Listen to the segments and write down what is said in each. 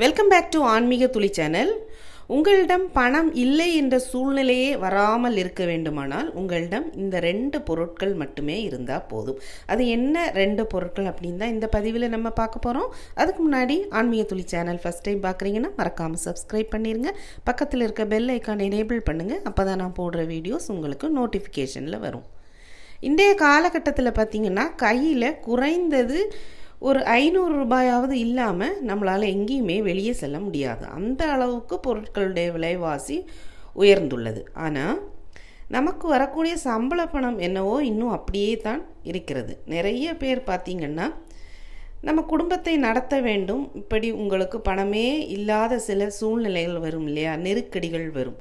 Welcome back to ஆன்மீக துளி channel. உங்களிடம் பணம் இல்லை என்ற சூழ்நிலையே வராமல் இருக்க வேண்டுமானால் உங்களிடம் இந்த ரெண்டு பொருட்கள் மட்டுமே இருந்தால் போதும். அது என்ன ரெண்டு பொருட்கள் அப்படின்னு தான் இந்த பதிவில் நம்ம பார்க்க போகிறோம் அதுக்கு முன்னாடி ஆன்மீக துளி சேனல் ஃபஸ்ட் டைம் பார்க்குறீங்கன்னா மறக்காமல் சப்ஸ்கிரைப் பண்ணிடுங்க பக்கத்தில் இருக்க பெல் ஐக்கான் எனேபிள் பண்ணுங்கள் அப்போ தான் நான் போடுற வீடியோஸ் உங்களுக்கு நோட்டிஃபிகேஷனில் வரும். இன்றைய காலகட்டத்தில் பார்த்திங்கன்னா கையில் குறைந்தது ஒரு ஐநூறு ரூபாயாவது இல்லாமல் நம்மளால் எங்கேயுமே வெளியே செல்ல முடியாது. அந்த அளவுக்கு பொருட்களுடைய விலைவாசி உயர்ந்துள்ளது. ஆனால் நமக்கு வரக்கூடிய சம்பள பணம் என்னவோ இன்னும் அப்படியே தான் இருக்கிறது. நிறைய பேர் பார்த்திங்கன்னா நம்ம குடும்பத்தை நடத்த வேண்டும். இப்படி உங்களுக்கு பணமே இல்லாத சில சூழ்நிலைகள் வரும் இல்லையா? நெருக்கடிகள் வரும்.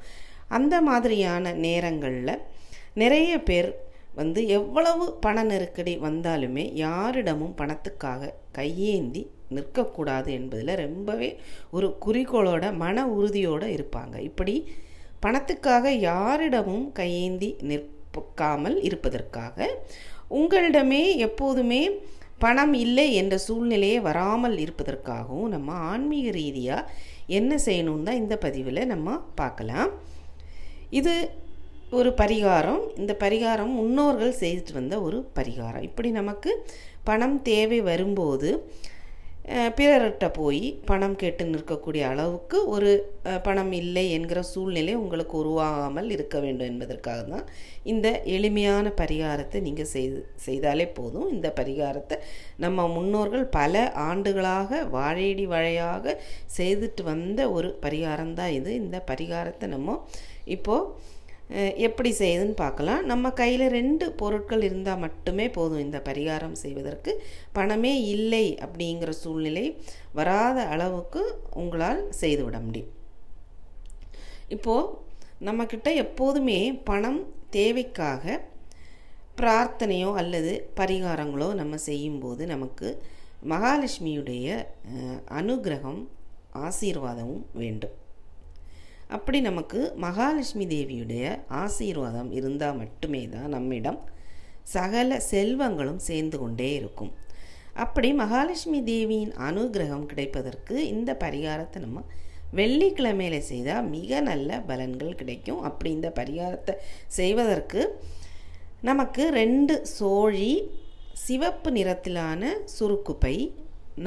அந்த மாதிரியான நேரங்களில் நிறைய பேர் வந்து எவ்வளவு பண நெருக்கடி வந்தாலுமே யாரிடமும் பணத்துக்காக கையேந்தி நிற்கக்கூடாது என்பதில் ரொம்பவே ஒரு குறிக்கோளோட மன உறுதியோடு இருப்பாங்க. இப்படி பணத்துக்காக யாரிடமும் கையேந்தி நிற்காமல் இருப்பதற்காக உங்களிடமே எப்போதுமே பணம் இல்லை என்ற சூழ்நிலையே வராமல் இருப்பதற்காகவும் நம்ம ஆன்மீக ரீதியாக என்ன செய்யணும் தான் இந்த பதிவில் நம்ம பார்க்கலாம். இது ஒரு பரிகாரம். இந்த பரிகாரம் முன்னோர்கள் செய்துட்டு வந்த ஒரு பரிகாரம். இப்படி நமக்கு பணம் தேவை வரும்போது பிறர்கிட்ட போய் பணம் கேட்டு நிற்கக்கூடிய அளவுக்கு ஒரு பணம் இல்லை என்கிற சூழ்நிலை உங்களுக்கு உருவாகாமல் இருக்க வேண்டும் என்பதற்காக தான் இந்த எளிமையான பரிகாரத்தை நீங்கள் செய்து செய்தாலே போதும். இந்த பரிகாரத்தை நம்ம முன்னோர்கள் பல ஆண்டுகளாக வாழையடி வாழையாக செய்துட்டு வந்த ஒரு பரிகாரம் தான் இது. இந்த பரிகாரத்தை நம்ம இப்போது எப்படி செய்யுதுன்னு பார்க்கலாம். நம்ம கையில் ரெண்டு பொருட்கள் இருந்தால் மட்டுமே போதும் இந்த பரிகாரம் செய்வதற்கு. பணமே இல்லை அப்படிங்கிற சூழ்நிலை வராத அளவுக்கு உங்களால் செய்துவிட முடியும். இப்போது நம்மக்கிட்ட எப்போதுமே பணம் தேவைக்காக பிரார்த்தனையோ அல்லது பரிகாரங்களோ நம்ம செய்யும்போது நமக்கு மகாலட்சுமியுடைய அனுகிரகம் ஆசீர்வாதமும் வேண்டும். அப்படி நமக்கு மகாலட்சுமி தேவியுடைய ஆசீர்வாதம் இருந்தால் மட்டுமே தான் நம்மிடம் சகல செல்வங்களும் சேர்ந்து கொண்டே இருக்கும். அப்படி மகாலட்சுமி தேவியின் அனுகிரகம் கிடைப்பதற்கு இந்த பரிகாரத்தை நம்ம வெள்ளிக்கிழமையில செய்தால் மிக நல்ல பலன்கள் கிடைக்கும். அப்படி இந்த பரிகாரத்தை செய்வதற்கு நமக்கு ரெண்டு சோழி சிவப்பு நிறத்திலான சுருக்குப்பை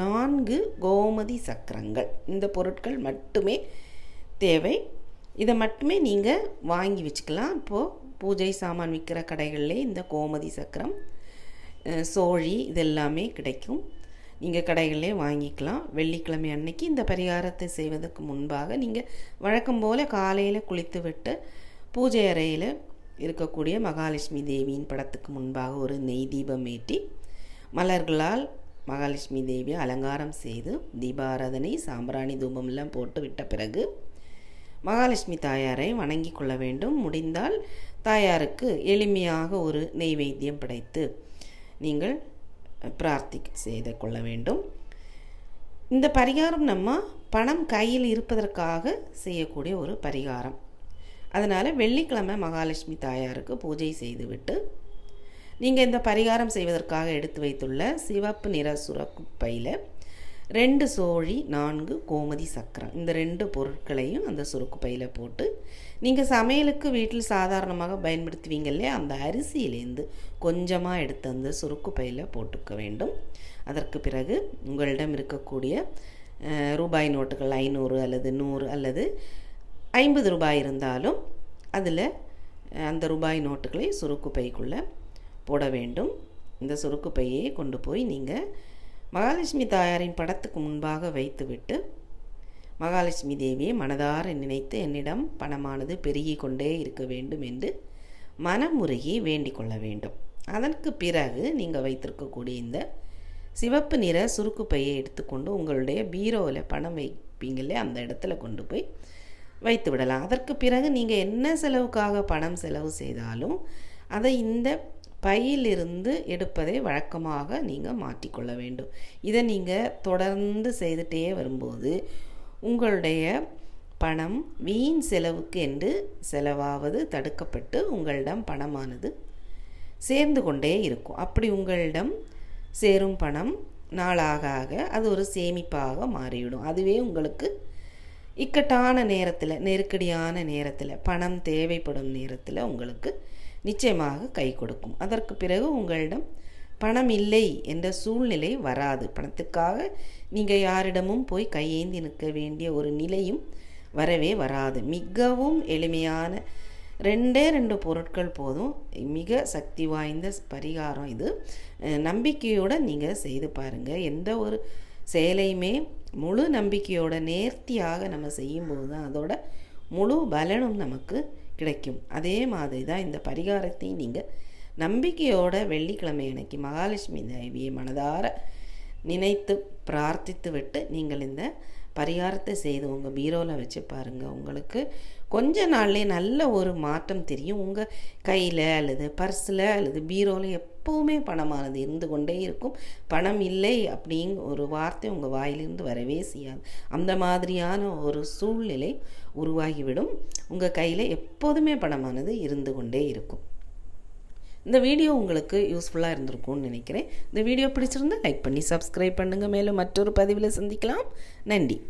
நான்கு கோமதி சக்கரங்கள். இந்த பொருட்கள் மட்டுமே தேவை. இதை மட்டுமே நீங்கள் வாங்கி வச்சுக்கலாம். இப்போது பூஜை சாமான் விற்கிற கடைகளில் இந்த கோமதி சக்கரம் சோழி இதெல்லாமே கிடைக்கும். நீங்கள் கடைகளிலே வாங்கிக்கலாம். வெள்ளிக்கிழமை அன்னைக்கு இந்த பரிகாரத்தை செய்வதற்கு முன்பாக நீங்கள் வழக்கம் போல் காலையில் குளித்து விட்டு பூஜை அறையில் இருக்கக்கூடிய மகாலட்சுமி தேவியின் படத்துக்கு முன்பாக ஒரு நெய் தீபம் ஏற்றி மலர்களால் மகாலட்சுமி தேவியை அலங்காரம் செய்து தீபாராதனை சாம்பிராணி தூபமெல்லாம் போட்டு விட்ட பிறகு மகாலட்சுமி தாயாரை வணங்கி கொள்ள வேண்டும். முடிந்தால் தாயாருக்கு எளிமையாக ஒரு நெய்வேத்தியம் படைத்து நீங்கள் பிரார்த்தி செய்து கொள்ள வேண்டும். இந்த பரிகாரம் நம்ம பணம் கையில் இருப்பதற்காக செய்யக்கூடிய ஒரு பரிகாரம். அதனால் வெள்ளிக்கிழமை மகாலட்சுமி தாயாருக்கு பூஜை செய்துவிட்டு நீங்கள் இந்த பரிகாரம் செய்வதற்காக எடுத்து வைத்துள்ள சிவப்பு நிற சுரக்குப்பையில் ரெண்டு சோழி நான்கு கோமதி சக்கரம். இந்த ரெண்டு பொருட்களையும் அந்த சுருக்கு பையில் போட்டு நீங்கள் சமையலுக்கு வீட்டில் சாதாரணமாக பயன்படுத்துவீங்க இல்லையா? அந்த அரிசியிலேருந்து கொஞ்சமாக எடுத்து அந்த சுருக்கு பையில் போட்டுக்க வேண்டும். அதற்கு பிறகு உங்களிடம் இருக்கக்கூடிய ரூபாய் நோட்டுகள் ஐநூறு அல்லது நூறு அல்லது ஐம்பது ரூபாய் இருந்தாலும் அதில் அந்த ரூபாய் நோட்டுகளை சுருக்கு பைக்குள்ளே போட வேண்டும். இந்த சுருக்கு பையை கொண்டு போய் நீங்கள் மகாலட்சுமி தாயாரின் படத்துக்கு முன்பாக வைத்துவிட்டு மகாலட்சுமி தேவியை மனதார நினைத்து என்னிடம் பணமானது பெருகி கொண்டே இருக்க வேண்டும் என்று மனமுருகி வேண்டிக் கொள்ள வேண்டும். அதற்கு பிறகு நீங்கள் வைத்திருக்கக்கூடிய இந்த சிவப்பு நிற சுருக்கு பையை எடுத்துக்கொண்டு உங்களுடைய பீரோவில் பணம் வைப்பீங்களே அந்த இடத்துல கொண்டு போய் வைத்து விடலாம். அதற்கு பிறகு நீங்கள் என்ன செலவுக்காக பணம் செலவு செய்தாலும் அதை இந்த பையிலிருந்து எடுப்பதை வழக்கமாக நீங்கள் மாற்றிக்கொள்ள வேண்டும். இதை நீங்கள் தொடர்ந்து செய்துட்டே வரும்போது உங்களுடைய பணம் வீண் செலவுக்கு என்று செலவாவது தடுக்கப்பட்டு உங்களிடம் பணமானது சேர்ந்து கொண்டே இருக்கும். அப்படி உங்களிடம் சேரும் பணம் நாளாக ஆக அது ஒரு சேமிப்பாக மாறிவிடும். அதுவே உங்களுக்கு இக்கட்டான நேரத்தில் நெருக்கடியான நேரத்தில் பணம் தேவைப்படும் நேரத்தில் உங்களுக்கு நிச்சயமாக கை கொடுக்கும். அதற்கு பிறகு உங்களிடம் பணம் இல்லை என்ற சூழ்நிலை வராது. பணத்துக்காக நீங்கள் யாரிடமும் போய் கையேந்தி நிற்க வேண்டிய ஒரு நிலையும் வரவே வராது. மிகவும் எளிமையான ரெண்டே ரெண்டு பொருட்கள் போதும். மிக சக்தி வாய்ந்த பரிகாரம் இது. நம்பிக்கையோடு நீங்கள் செய்து பாருங்கள் எந்த ஒரு செயலையுமே முழு நம்பிக்கையோட நேர்த்தியாக நம்ம செய்யும்போது தான் அதோட முழு பலனும் நமக்கு கிடைக்கும். அதே மாதிரி தான் இந்த பரிகாரத்தை நீங்கள் நம்பிக்கையோட வெள்ளிக்கிழமை அன்னைக்கு மகாலட்சுமி தேவியை மனதார நினைத்து பிரார்த்தித்து விட்டு நீங்கள் இந்த பரிகாரத்தை செய்து உங்கள் பீரோவில் வச்சு பாருங்கள் உங்களுக்கு கொஞ்ச நாள்லேயே நல்ல ஒரு மாற்றம் தெரியும். உங்கள் கையில் அல்லது பர்ஸில் அல்லது பீரோவில் எப்போவுமே பணமானது இருந்து கொண்டே இருக்கும். பணம் இல்லை அப்படிங்க ஒரு வார்த்தை உங்கள் வாயிலிருந்து வரவே செய்யாது. அந்த மாதிரியான ஒரு சூழ்நிலை உருவாகிவிடும். உங்கள் கையில் எப்போதுமே பணமானது இருந்து கொண்டே இருக்கும். இந்த வீடியோ உங்களுக்கு யூஸ்ஃபுல்லாக இருந்திருக்கும்னு நினைக்கிறேன். இந்த வீடியோ பிடிச்சிருந்தா லைக் பண்ணி சப்ஸ்கிரைப் பண்ணுங்கள் மேலும் மற்றொரு பதிவில் சந்திக்கலாம். நன்றி.